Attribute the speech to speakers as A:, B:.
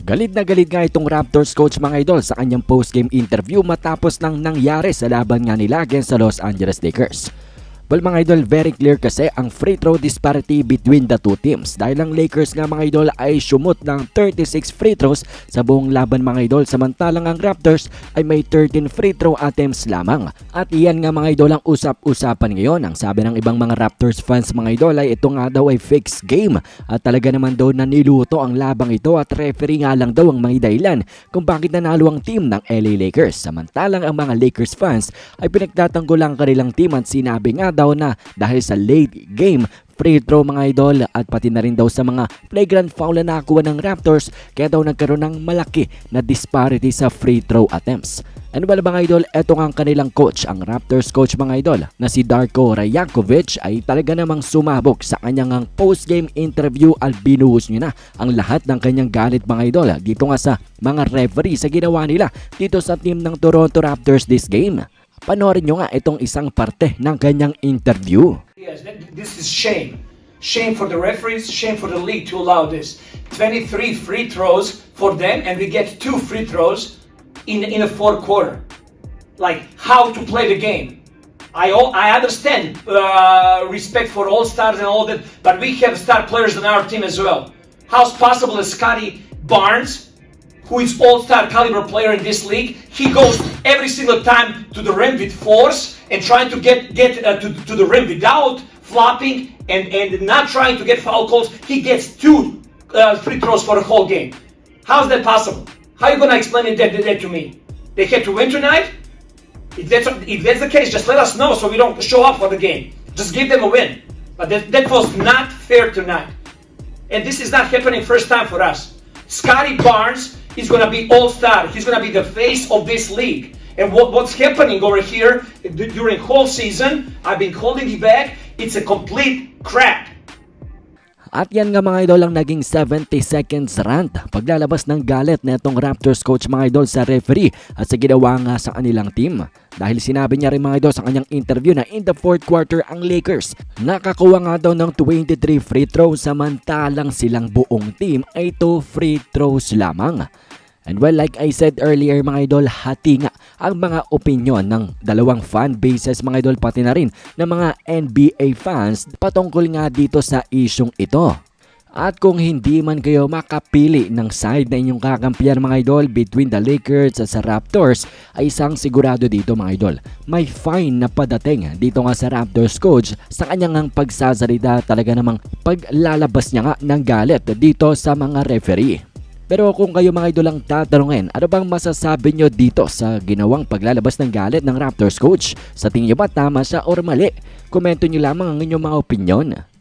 A: Galit na galit nga itong Raptors coach mga idol sa kanyang post-game interview matapos nang nangyari sa laban nga nila against sa Los Angeles Lakers. Well mga idol, very clear kasi ang free throw disparity between the two teams dahil ang Lakers nga mga idol ay sumut ng 36 free throws sa buong laban mga idol samantalang ang Raptors ay may 13 free throw attempts lamang. At iyan nga mga idol ang usap-usapan ngayon. Ang sabi ng ibang mga Raptors fans mga idol ay ito nga daw ay fixed game at talaga naman daw na niluto ang labang ito at referee nga lang daw ang may dahilan kung bakit nanalo ang team ng LA Lakers. Samantalang ang mga Lakers fans ay pinagtatanggol ang kanilang team at sinabi nga daw na dahil sa late game free throw mga idol at pati na rin daw sa mga flagrant foul na nakuha ng Raptors kaya daw nagkaroon ng malaki na disparity sa free throw attempts. Ano ba mga idol? Ito nga ang kanilang coach, ang Raptors coach mga idol na si Darko Rajakovic ay talaga namang sumabog sa kanyang ang post-game interview at binuhos niya na ang lahat ng kanyang galit mga idol dito nga sa mga referee sa ginawa nila dito sa team ng Toronto Raptors this game. Panoorin nyo nga itong isang parte ng kanyang interview.
B: Yes, th- this is shame. Shame for the referees, shame for the league to allow this. 23 free throws for them, and we get two free throws in in the fourth quarter. Like how to play the game. I all, I understand uh, respect for all stars and all that, but we have star players on our team as well. How's possible that Scotty Barnes who is all-star caliber player in this league. He goes every single time to the rim with force and trying to get get uh, to, to the rim without flopping and, and not trying to get foul calls. He gets two uh, free throws for the whole game. How's that possible? How are you gonna explain it that, that to me? They had to win tonight. If that's if that's the case, just let us know so we don't show up for the game. Just give them a win. But that, that was not fair tonight. And this is not happening first time for us. Scotty Barnes is going to be all-star. He's going to be the face of this league. And what, what's happening over here during whole season, I've been holding it back. It's a complete crap.
A: At yan nga mga idol ang naging 70 seconds rant paglalabas ng galit na itong Raptors coach mga idol sa referee at sa ginawa nga sa kanilang team. Dahil sinabi niya rin mga idol sa kanyang interview na in the fourth quarter ang Lakers nakakuha nga daw ng 23 free throws samantalang silang buong team ay 2 free throws lamang. And well, like I said earlier mga idol, hati nga ang mga opinion ng dalawang fan bases mga idol pati na rin ng mga NBA fans patungkol nga dito sa isyong ito. At kung hindi man kayo makapili ng side na inyong kakampiyan mga idol between the Lakers at sa Raptors ay isang sigurado dito mga idol. May fine na padating dito nga sa Raptors coach sa kanyang ang pagsasalita talaga namang paglalabas niya nga ng galit dito sa mga referee. Pero kung kayo mga idol ang tatanungin, ano bang masasabi nyo dito sa ginawang paglalabas ng galit ng Raptors coach? Sa tingin nyo ba tama siya or mali? Komento nyo lamang ang inyong mga opinyon.